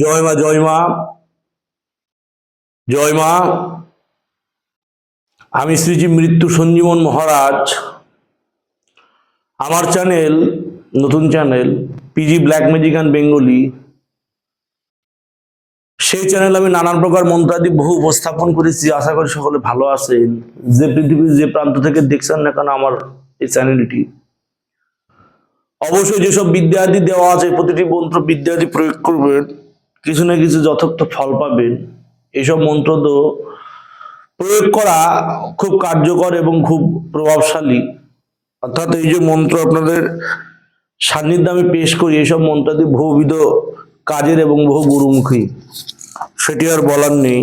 জয় মা জয় মা। জয় মা। আমি শ্রীজি মৃত্যু সঞ্জীবন মহারাজ। আমার চ্যানেল, নতুন channel PG black magic and Bengali সেই চ্যানেল আমি নানান প্রকার মন্ত্রাদি বহু উপস্থাপন করেছি। আশা করি সকলে ভালো আছেন। যে পৃথিবীর যে প্রান্ত থেকে দেখছেন না কেন, আমার এই চ্যানেলটি। অবশ্যই যেসব বিদ্যাদি দেওয়া আছে, প্রতিটি মন্ত্র বিদ্যাদি প্রয়োগ করবেন। কিছু না কিছু যথার্থ ফল পাবেন এইসব মন্ত্র তো প্রয়োগ করা খুব কার্যকর এবং খুব প্রভাবশালী। অর্থাৎ এই যে মন্ত্র আপনাদের সান্নিধ্যে আমি পেশ করি এইসব মন্ত্রাদি বহুবিধ কাজের এবং বহু গুরুমুখী। সেটি আর বলার নেই।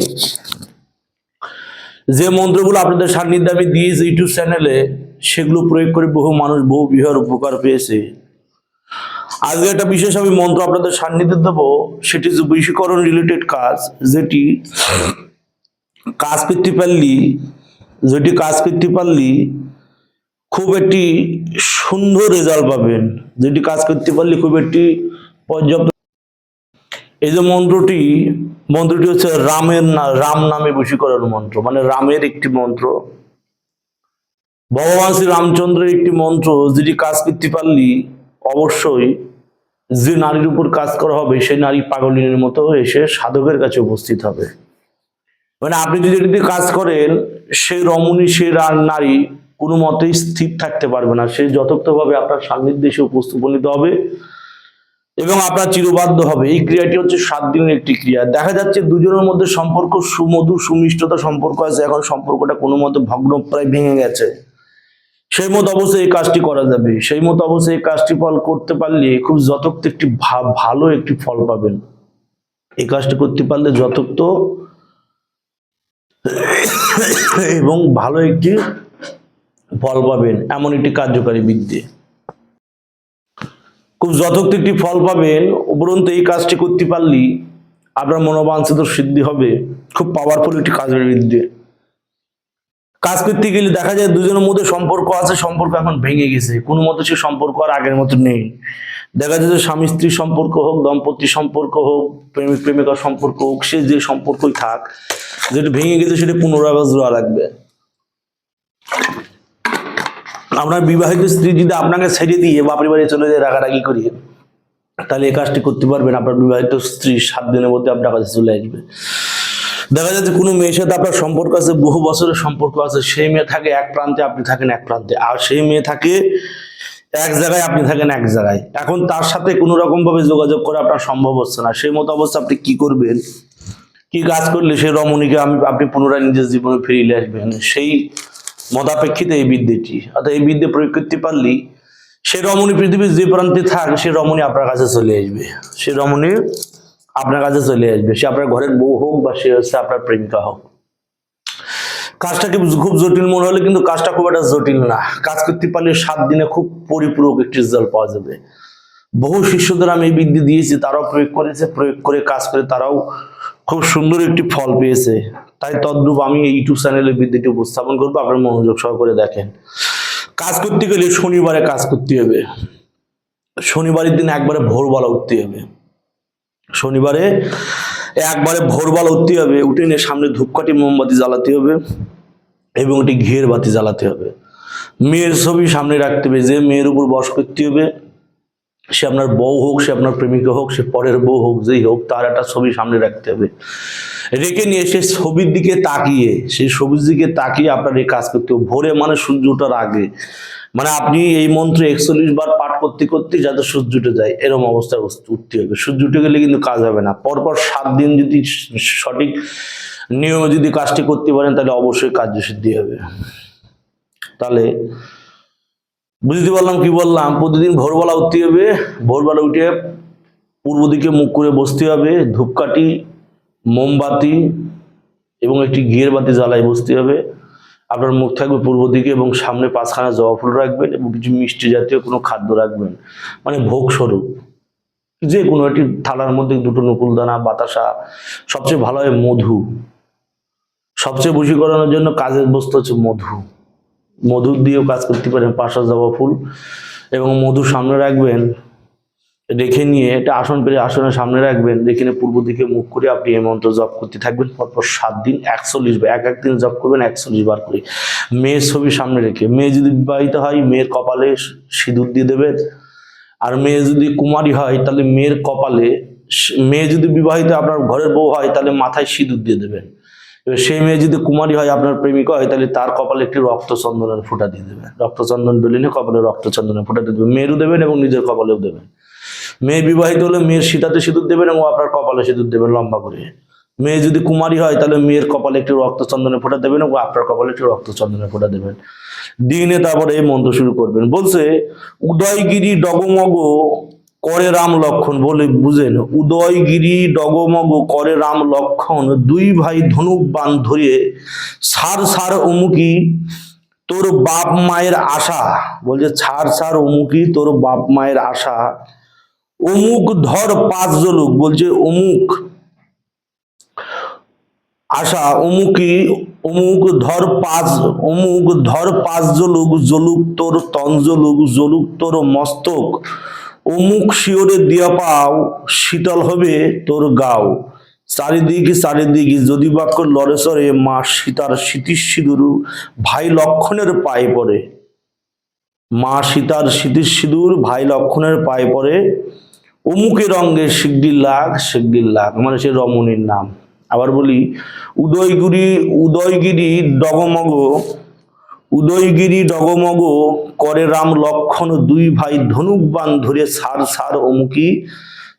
যে মন্ত্রগুলো আপনাদের সান্নিধ্যে আমি দিয়েছি ইউটিউব চ্যানেলে, সেগুলো প্রয়োগ করে বহু মানুষ বহু বিহার উপকার পেয়েছে। আজকে একটা বিশেষ আমি মন্ত্র আপনাদের সান্নিধ্যে দেবো। সেটি যে বৈশীকরণ রিলেটেড কাজ, যেটি কাজ করতে পারলি যেটি কাজ করতে পারলি খুব একটি সুন্দর রেজাল্ট পাবেন। যেটি কাজ করতে পারলে খুব একটি পর্যাপ্ত এই যে মন্ত্রটি মন্ত্রটি হচ্ছে রামের না, রাম নামে বশীকরণ মন্ত্র মানে রামের একটি মন্ত্র। ভগবান শ্রী রামচন্দ্রের একটি মন্ত্র, যেটি কাজ করতে পারলি অবশ্যই যে নারীর উপর কাজ করা হবে, সেই নারী পাগলিনের মতো এসে সাধকের কাছে উপস্থিত হবে। মানে আপনি যদি এটিতে কাজ করেন সেই রমণী, সে নারী কোনো মতেই স্থির থাকতে পারবে না। সে যথার্থভাবে আপনার সান্নিধ্যে এসে উপস্থাপনিত হবে এবং আপনার চিরবাধ্য হবে। এই ক্রিয়াটি হচ্ছে সাত দিনের একটি ক্রিয়া। দেখা যাচ্ছে দুজনের মধ্যে সম্পর্ক সুমধু সুমিষ্টতা সম্পর্ক আছে। এখন সম্পর্কটা কোনো মতে ভগ্ন প্রায় ভেঙে গেছে। সেই মতো অবশ্যই এই কাজটি করা যাবে। সেই মতো অবশ্যই এই কাজটি ফল করতে পারলে খুব যথার্থ একটি ভালো একটি ফল পাবেন। এই কাজটি করতে পারলে যথার্থ এবং ভালো একটি ফল পাবেন, এমন একটি কার্যকারী বিদ্যে। খুব যথার্থ একটি ফল পাবেন, উপরন্তু এই কাজটি করতে পারলি আপনার মনোবাঞ্ছিত সিদ্ধি হবে। খুব পাওয়ারফুল একটি কাজের বিদ্যে। কাজ করতে গেলে দেখা যায় দুজনের মধ্যে সম্পর্ক আছে, সম্পর্ক এখন ভেঙে গেছে। কোনো মতো সে সম্পর্ক আর আগের মতো নেই। দেখা যায় যে স্বামী স্ত্রী সম্পর্ক হোক, দম্পতি সম্পর্ক হোক, প্রেমিক প্রেমিকার সম্পর্ক হোক, সে যে সম্পর্কই থাক, যেটা ভেঙে গেছে সেটা পুনরাবাস দেওয়া লাগবে। আপনার বিবাহিত স্ত্রী যদি আপনাকে ছেড়ে দিয়ে বাপরি বাড়ি চলে যায় রাগারাগি করিয়ে, তাহলে এই কাজটি করতে পারবেন। আপনার বিবাহিত স্ত্রী সাত দিনের মধ্যে আপনার কাছে চলে আসবে। দেখা যাচ্ছে কোনো মেয়ের সাথে আপনার সম্পর্ক আছে, বহু বছরের সম্পর্ক আছে, সেই মেয়ে থাকে এক প্রান্তে, আপনি থাকেন এক প্রান্তে। আর সেই মেয়ে থাকে এক জায়গায়, আপনি থাকেন এক জায়গায়। এখন তার সাথে কোনো রকম ভাবে যোগাযোগ করা আপনার সম্ভব হচ্ছে না। সেই মতো অবস্থা আপনি কি করবেন? কি কাজ করলে সেই রমণীকে আমি, আপনি পুনরায় নিজের জীবনে ফিরিয়ে আসবেন? সেই মতাপেক্ষিত এই বিদ্যেটি। অর্থাৎ এই বিদ্যে প্রয়োগ করতে পারলেই সে রমণী পৃথিবীর যে প্রান্তে থাক, সে রমণী আপনার কাছে চলে আসবে। সে রমণী আপনার কাছে চলে আসবে। সে আপনার ঘরের বউ হোক বা সে হচ্ছে আপনার প্রেমিকা হোক। কাজটাকে খুব জটিল মনে হলে কিন্তু কাজটা খুব একটা জটিল না। কাজ করতে পারলে সাত দিনে খুব পরিপূরক একটি রেজাল্ট পাওয়া যাবে। বহু শিষ্যদের আমি এই বিদ্যে দিয়েছি, তারাও প্রয়োগ করেছে, প্রয়োগ করে কাজ করে তারাও খুব সুন্দর একটি ফল পেয়েছে। তাই তদ্রূপ আমি এই ইউটিউব চ্যানেলে বিদ্যুটি উপস্থাপন করব, আপনার মনোযোগ সহকারে দেখেন। কাজ করতে গেলে শনিবারে কাজ করতে হবে। শনিবারের দিন একবারে ভোরবেলা উঠতে হবে। শনিবারে একবারে ভোরবেলা উঠতে হবে, উঠে নিয়ে সামনে ধূপকাঠি মোমবাতি জ্বালাতে হবে এবং একটি ঘিয়ের বাতি জ্বালাতে হবে। মেয়ের ছবি সামনে রাখতে হবে, যে মেয়ের উপর বস করতে হবে, সে আপনার বউ হোক, সে আপনার প্রেমিকা হোক, সে পরের বউ হোক, যেই হোক, তার একটা ছবি সামনে রাখতে হবে। রেখে নিয়ে সে ছবির দিকে তাকিয়ে, সেই ছবির দিকে তাকিয়ে আপনার এই কাজ করতে হবে। ভোরে মানে সূর্য ওঠার আগে মানে আপনি এই মন্ত্র একচল্লিশ বার পাঠ করতে করতে যাতে সূর্য উঠে যায় এরকম অবস্থায় উঠতে হবে। সূর্য উঠে গেলে কিন্তু কাজ হবে না। পরপর সাত দিন যদি সঠিক নিয়মে যদি কাজটি করতে পারেন, তাহলে অবশ্যই কার্যসিদ্ধি হবে। তাহলে বুঝতে পারলাম কি বললাম? প্রতিদিন ভোরবেলা উঠতে হবে। ভোরবেলা উঠে পূর্ব দিকে মুখ করে বসতে হবে। ধূপকাঠি, মোমবাতি এবং একটি ঘিয়ের বাতি জ্বালায় বসতে হবে। আপনার মুখ থাকবে পূর্ব দিকে এবং সামনে পাঁচখানা জবা ফুল রাখবেন এবং কিছু মিষ্টি জাতীয় কোনো খাদ্য রাখবেন। মানে ভোগ স্বরূপ যে কোনো একটি থালার মধ্যে দুটো নকুলদানা, বাতাসা, সবচেয়ে ভালো হয় মধু। সবচেয়ে বসি করানোর জন্য কাজের বস্তু হচ্ছে মধু। মধু দিয়েও কাজ করতে পারেন পাশা জবা ফুল এবং মধু সামনে রাখবেন রেখে নিয়ে এটা আসন পেরে আসনের সামনে রাখবেন। রেখে নিয়ে পূর্ব দিকে মুখ করে আপনি এই মন্ত্র জপ করতে থাকবেন। পরপর সাত দিন, একচল্লিশ বার, এক এক দিন জপ করবেন, একচল্লিশ বার করে। মেয়ের ছবি সামনে রেখে, মেয়ে যদি বিবাহিত হয়, মেয়ের কপালে সিঁদুর দিয়ে দেবেন আর মেয়ে যদি কুমারী হয়, তাহলে মেয়ের কপালে মেয়ে যদি বিবাহিত আপনার ঘরের বউ হয়, তাহলে মাথায় সিঁদুর দিয়ে দেবেন। এবার সেই মেয়ে যদি কুমারী হয়, আপনার প্রেমিকা হয়, তাহলে তার কপালে একটি রক্তচন্দনের ফোঁটা দিয়ে দেবেন। রক্তচন্দন বেলিনে কপালে রক্তচন্দনের ফোঁটা দিয়ে দেবেন। মেয়েরও দেবেন এবং নিজের কপালেও দেবেন। মেয়ে বিবাহিত হলে মেয়ের সীতাতে সিঁদুর দেবেন এবং আপনার কপালে সিঁদুর দেবেন লম্বা করে। মেয়ে যদি কুমারী হয়, তাহলে মেয়ের কপালে একটি রক্তচন্দনের ফোঁটা দেবেন এবং আপনার কপালে একটি রক্তচন্দনের ফোঁটা দেবেন। দিনে তারপরে এই মন্ত্র শুরু করবেন। বলছে, উদয়গিরি ডগমগ করে রাম লক্ষণ। বলে বুঝেন, উদয়গিরি ডগমগ করে রাম লক্ষণ। দুই ভাই ধনুক বান ধরিয়ে সার সার অমুকি, তোর বাপ মায়ের আশা। বলছে, ছাড় ছাড় অমুকি, তোর বাপ মায়ের আশা। অমুক ধর পাঁচ জলুক বলছে অমুক। আশা অমুকি অমুক ধর পাঁচ, অমুক ধর পাঁচ জলুক জলুক তোর তন জলুক জলুক তোর মস্তক। অমুক শিওরে দিয়া পাও, শীতল হবে তোর গাও। চারিদিক চারিদিক, যদি বাক্য লড়ে সরে মা সীতার স্মৃতির সিঁদুর, ভাই লক্ষণের পায়ে পড়ে। মা সীতার স্মৃতির সিঁদুর, ভাই লক্ষণের পায়ে পড়ে। অমুকে রঙ্গের শিগগির লাগ শিগগির লাগ। মানে সে রমণীর নাম। আবার বলি, উদয়গিরি উদয়গিরি ডগমগ উদয়গিরি ডগমগ করে রাম লক্ষণ দুই ভাই ধনুক বান ধরে সার সার অমুকি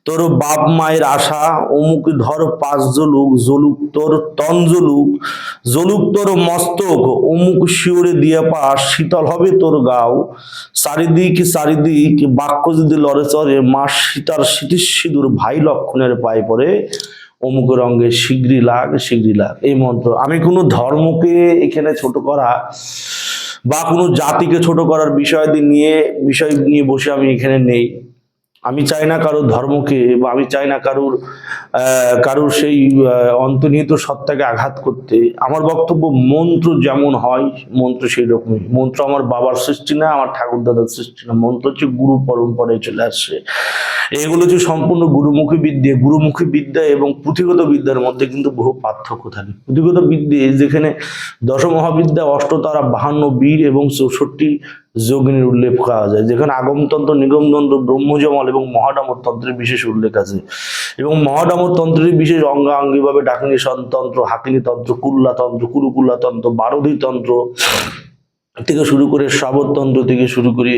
তোর বাপ মায়ের আশা, অমুক ধর পাঁচ জলুক জলুক তোর তন জলুক জলুক তোর মস্তক, অমুক শিওরে দিয়ে পা, শীতল হবে তোর গাও। চারিদিক চারিদিক, বাক্য যদি লড়ে চড়ে, মা সীতার স্মৃতির সিঁদুর ভাই লক্ষণের পায়ে পড়ে, অমুক রঙ্গে শীঘ্রই লাগ শীঘ্রই লাগ। এই মন্ত্র, আমি কোনো ধর্মকে এখানে ছোট করা বা কোনো জাতিকে ছোট করার বিষয় নিয়ে বিষয় নিয়ে বসে আমি এখানে নেই। আমি চাই না কারোর ধর্মকে বা আমি চাই না কারোর কারোর সেই অন্তর্নিহিত সত্তাকে আঘাত করতে। আমার বক্তব্য মন্ত্র যেমন হয়, মন্ত্র সেই রকমই। মন্ত্র আমার বাবার সৃষ্টি না, আমার ঠাকুর দাদার সৃষ্টি না। মন্ত্র হচ্ছে গুরু পরম্পরায় চলে আসছে। এগুলো হচ্ছে সম্পূর্ণ গুরুমুখী বিদ্যা। গুরুমুখী বিদ্যা এবং পুঁথিগত বিদ্যার মধ্যে কিন্তু বহু পার্থক্য থাকে। পুঁথিগত বিদ্যে যেখানে দশমহাবিদ্যা, অষ্টতারা, বাহান্ন বীর এবং চৌষট্টি যোগিনীর উল্লেখ করা যায়, যেখানে আগমতন্ত্র, নিগমতন্ত্র, ব্রহ্মজমল এবং মহাডামর তন্ত্রের বিশেষ উল্লেখ আছে। এবং মহাডামর তন্ত্রের বিশেষ অঙ্গাঙ্গিভাবে ডাকিনী সন্তন্ত্র হাকিনী তন্ত্র কুল্লা তন্ত্র কুরুকুল্লা তন্ত্র বারদী তন্ত্র থেকে শুরু করে শ্রাবতন্ত্র থেকে শুরু করে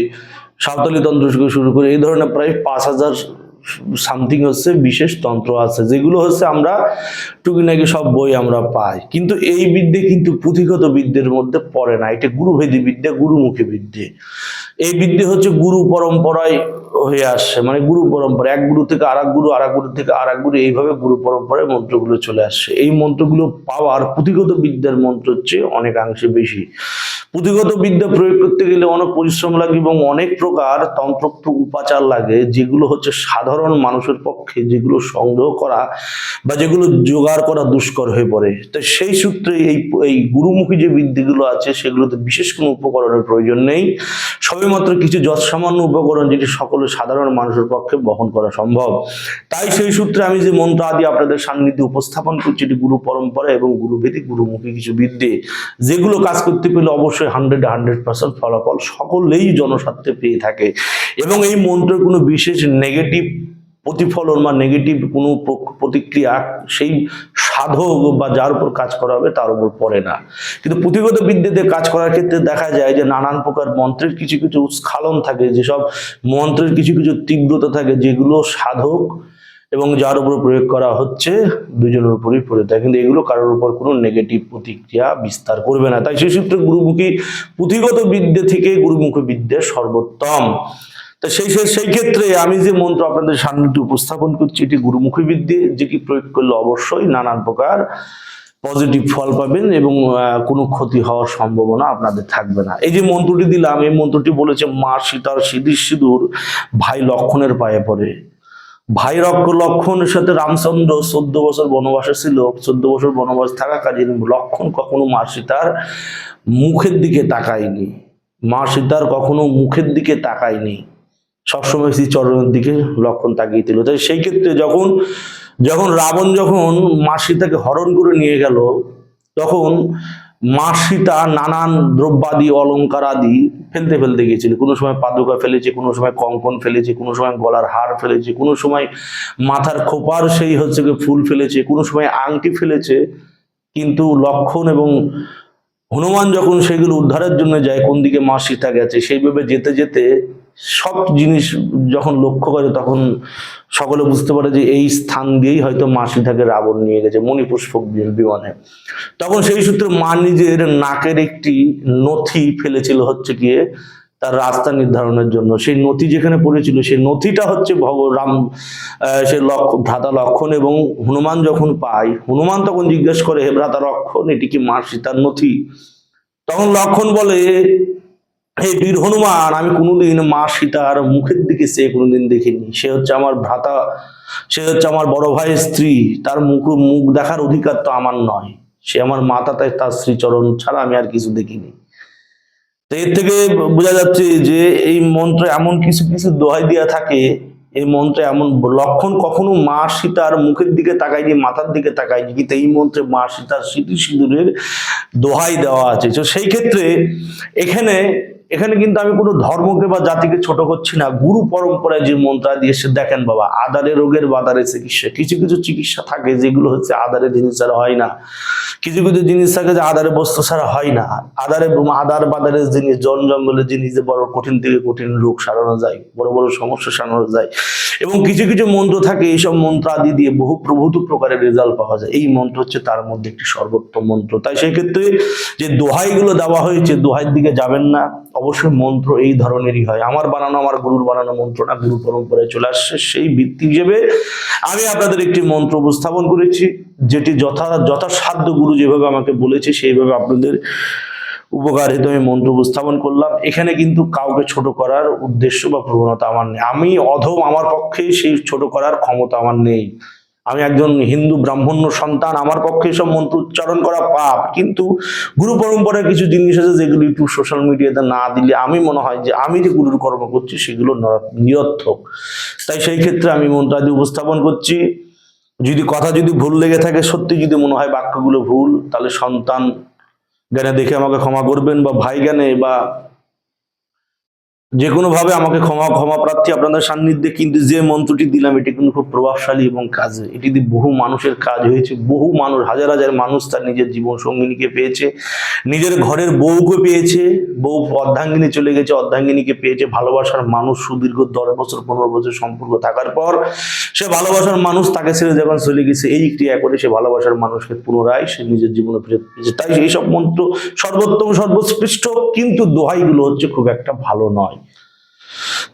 সাঁওতালি তন্ত্র থেকে শুরু করে এই ধরনের প্রায় পাঁচ হাজার সামথিং হচ্ছে বিশেষ তন্ত্র আছে, যেগুলো হচ্ছে আমরা টুকিনাকি সব বই আমরা পাই। কিন্তু এই বিদ্যে কিন্তু পুঁথিগত বিদ্যের মধ্যে পড়ে না, এটা গুরুভেদী বিদ্যা, গুরুমুখী বিদ্যে। এই বিদ্যে হচ্ছে গুরু পরম্পরায় হয়ে আসছে মানে গুরু পরম্পরা। এক গুরু থেকে আর গুরু আর গুরু থেকে আর গুরু, এইভাবে গুরু পরম্পরায় মন্ত্রগুলো চলে আসছে। এই মন্ত্রগুলো পাওয়ার পুঁথিগত বিদ্যার মন্ত্র হচ্ছে অনেকাংশে বেশি। পুঁথিগত বিদ্যা প্রয়োগ করতে গেলে অনেক পরিশ্রম লাগে এবং অনেক প্রকার তন্ত্রোক্ত উপাচার লাগে, যেগুলো হচ্ছে সাধারণ মানুষের পক্ষে যেগুলো সংগ্রহ করা বা যেগুলো জোগাড় করা দুষ্কর হয়ে পড়ে। তো সেই সূত্রে এই এই গুরুমুখী যে বিদ্যাগুলো আছে, সেগুলোতে বিশেষ কোনো উপকরণের প্রয়োজন নেই। সবেমাত্র কিছু যৎসামান্য উপকরণ যেটি সকল সাধারণ মানুষের পক্ষে বহন করা সম্ভব। তাই সেই সূত্রে আমি যে মন্ত্র আদি আপনাদের সান্নিধ্যে উপস্থাপন করছি, এটি গুরু পরম্পরা এবং গুরুভেদিক গুরুমুখী কিছু বিদ্যে, যেগুলো কাজ করতে পেলে অবশ্যই হান্ড্রেড হান্ড্রেড পার্সেন্ট ফলাফল সকলেই জনস্বার্থে পেয়ে থাকে। এবং এই মন্ত্রের কোনো বিশেষ নেগেটিভ প্রতিফলন বা নেগেটিভ কোনো প্রতিক্রিয়া সেই সাধক বা যার উপর কাজ করা হবে তার উপর পড়ে না। কিন্তু পুঁথিগত বিদ্যাতে কাজ করার ক্ষেত্রে দেখা যায় যে নানান প্রকার মন্ত্রের কিছু কিছু স্খালন থাকে, যেসব মন্ত্রের কিছু কিছু তীব্রতা থাকে যেগুলো সাধক এবং যার উপর প্রয়োগ করা হচ্ছে দুজনের উপরই পড়ে থাকে। কিন্তু এগুলো কারোর উপর কোনো নেগেটিভ প্রতিক্রিয়া বিস্তার করবে না। তাই সেই সূত্রে গুরুমুখী পুঁথিগত বিদ্যা থেকে গুরুমুখী বিদ্যা সর্বোত্তম। তো সেই সেই ক্ষেত্রে আমি যে মন্ত্র আপনাদের সান্নিধ্যে উপস্থাপন করছি, এটি গুরুমুখী বিদ্যে যেটি প্রয়োগ করলে অবশ্যই নানান প্রকার পজিটিভ ফল পাবেন এবং কোনো ক্ষতি হওয়ার সম্ভাবনা আপনাদের থাকবে না। এই যে মন্ত্রটি দিলাম, এই মন্ত্রটি বলেছে, মা সীতার সিঁদির সিঁদুর ভাই লক্ষণের পায়ে পড়ে। ভাই রক্ষ লক্ষণের সাথে রামচন্দ্র চোদ্দ বছর বনবাসে ছিল। চোদ্দ বছর বনবাস থাকাকালীন লক্ষণ কখনো মা সীতার মুখের দিকে তাকায়নি। মা সীতার কখনো মুখের দিকে তাকায়নি। সবসময় চরণের দিকে লক্ষণ তাকিয়ে দিল তাই সেই ক্ষেত্রে যখন যখন রাবণ যখন মা সীতাকে হরণ করে নিয়ে গেল, তখন মা সীতা নানান দ্রব্যাদি অলঙ্কার আদি ফেলতে ফেলতে গিয়েছিল। কোনো সময় পাদুকা ফেলেছে, কোনো সময় কঙ্কন ফেলেছে, কোনো সময় গলার হার ফেলেছে, কোনো সময় মাথার খোপার সেই হচ্ছে ফুল ফেলেছে, কোনো সময় আংটি ফেলেছে। কিন্তু লক্ষণ এবং হনুমান যখন সেগুলো উদ্ধারের জন্য যায়, কোন দিকে মা সীতা গেছে, সেইভাবে যেতে যেতে সব জিনিস যখন লক্ষ্য করে তখন সকলে বুঝতে পারে যে এই স্থান দিয়েই হয়তো মা সীতাকে রাবণ নিয়ে গেছে, মণিপুষ্পক বিমানে। তখন সেই সূত্রে মা নিজের নাকের একটি নথি ফেলেছিল হচ্ছে গিয়ে তার রাস্তা নির্ধারণের জন্য। সেই নথি যেখানে পড়েছিল, সেই নথিটা হচ্ছে ভগ, রাম সে লক্ষ, ভ্রাতা লক্ষণ এবং হনুমান যখন পায়, হনুমান তখন জিজ্ঞেস করে, হে ভ্রাতা লক্ষণ, এটি কি মা সীতার নথি? তখন লক্ষণ বলে হে বীর হনুমান, আমি কোনোদিন মা সীতার মুখের দিকে সে কোনোদিন দেখিনি। সে হচ্ছে আমার ভ্রাতা, সে হচ্ছে আমার বড় ভাইয়ের স্ত্রী। তার মুখ মুখ দেখার অধিকার তো আমার নয়। সে আমার মাতা, তাই তার শ্রীচরণ ছাড়া আমি আর কিছু দেখিনি। তো এর থেকে বোঝা যাচ্ছে যে এই মন্ত্রে এমন কিছু কিছু দোহাই দেওয়া থাকে। এই মন্ত্রে এমন লক্ষণ কখনো মা সীতার মুখের দিকে তাকায়নি, মাথার দিকে তাকায়নি, কিন্তু এই মন্ত্রে মা সীতার স্মৃতি সিঁদুরের দোহাই দেওয়া আছে। তো সেই ক্ষেত্রে এখানে এখানে কিন্তু আমি কোনো ধর্মকে বা জাতিকে ছোট করছি না। গুরু পরম্পরায় যে মন্ত্রাদি এসে দেখেন বাবা, আদারে রোগের বাদারে চিকিৎসা। কিছু কিছু চিকিৎসা থাকে যেগুলো হচ্ছে আদারে জিনিস ছাড়া হয় না। কিছু কিছু জিনিস থাকে যে আদারে বস্তু ছাড়া হয় না। আদারে আদার বাদারের জিনিস, জন জঙ্গলের জিনিস যে বড় কঠিন থেকে কঠিন রোগ সারানো যায়, বড় বড় সমস্যা সারানো যায় এবং কিছু কিছু মন্ত্র থাকে, এইসব মন্ত্র আদি দিয়ে বহু প্রভূত প্রকারের রেজাল্ট পাওয়া যায়। এই মন্ত্র হচ্ছে তার মধ্যে একটি সর্বোত্তম মন্ত্র। তাই সেই ক্ষেত্রে যে দোহাইগুলো দেওয়া হয়েছে, দোহাইয়ের দিকে যাবেন না। অবশ্যই মন্ত্র এই ধরনেরই হয়। আমার বানানো, আমার গুরুর বানানো মন্ত্রটা গুরু পরম্পরায় চলে আসছে। সেই ভিত্তি হিসেবে আমি আপনাদের একটি মন্ত্র উপস্থাপন করেছি, যেটি যথা, যথাসাধ্য গুরু যেভাবে আমাকে বলেছে, সেইভাবে আপনাদের উপকার আমি মন্ত্র উপস্থাপন করলাম। এখানে কিন্তু কাউকে ছোট করার উদ্দেশ্য বা প্রবণতা আমার নেই। আমি অধম আমার পক্ষে সেই ছোট করার ক্ষমতা আমার নেই। আমি একজন হিন্দু ব্রাহ্মণ্য সন্তান, আমার পক্ষে সব মন্ত্র উচ্চারণ করা পাপ। কিন্তু গুরু পরম্পরায় কিছু জিনিস আছে যেগুলো একটু সোশ্যাল মিডিয়াতে না দিলে আমি মনে হয় যে আমি যে গুরুর কর্ম করছি, সেগুলো নর- নিরর্থক। তাই সেই ক্ষেত্রে আমি মন্ত্রাদি উপস্থাপন করছি। যদি কথা যদি ভুল লেগে থাকে, সত্যি যদি মনে হয় বাক্যগুলো ভুল, তাহলে সন্তান জ্ঞানে দেখে আমাকে ক্ষমা করবেন বা ভাই জ্ঞানে বা যে কোনো ভাবে আমাকে ক্ষমা ক্ষমা প্রার্থী আপনাদের সান্নিধ্যে, কিন্তু যে মন্ত্রটি দিলাম, এটি কিন্তু খুব প্রভাবশালী এবং কাজে। এটি দিয়ে বহু মানুষের কাজ হয়েছে, বহু মানুষ, হাজার হাজার মানুষ তার নিজের জীবন সঙ্গিনীকে পেয়েছে, নিজের ঘরের বউকে পেয়েছে, বউ অর্ধাঙ্গিনী চলে গেছে, অর্ধাঙ্গিনীকে পেয়েছে, ভালোবাসার মানুষ সুদীর্ঘ দশ বছর, পনেরো বছর সম্পর্ক থাকার পর, সে ভালোবাসার মানুষ তাকে ছেড়ে যখন চলে গেছে, এই ক্রিয়া করে সে ভালোবাসার মানুষকে পুনরায় সে নিজের জীবনে ফিরে পেয়েছে। তাই এই সব মন্ত্র সর্বোত্তম, সর্বশ্রেষ্ঠ, কিন্তু দোহাইগুলো হচ্ছে খুব একটা ভালো নয়।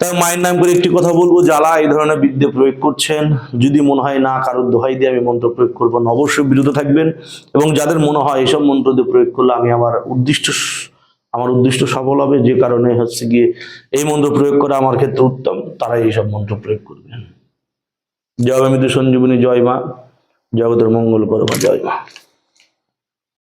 তাই মায়ের নাম করে একটি কথা বলব, যারা এই ধরনের বিদ্যে প্রয়োগ করছেন, যদি মনে হয়, না, কারোর দোহাই দিয়ে আমি মন্ত্র প্রয়োগ করব না, অবশ্যই বিরত থাকবেন। এবং যাদের মনে হয়, এসব মন্ত্র দিয়ে প্রয়োগ করলে আমি আমার উদ্দিষ্ট আমার উদ্দিষ্ট সফল হবে, যে কারণে হচ্ছে গিয়ে এই মন্ত্র প্রয়োগ করা আমার ক্ষেত্রে উত্তম। তারাই এইসব মন্ত্র প্রয়োগ করবেন। জয় মৃত্যু সঞ্জীবনী, জয় মা। জগতের মঙ্গল করো জয় মা।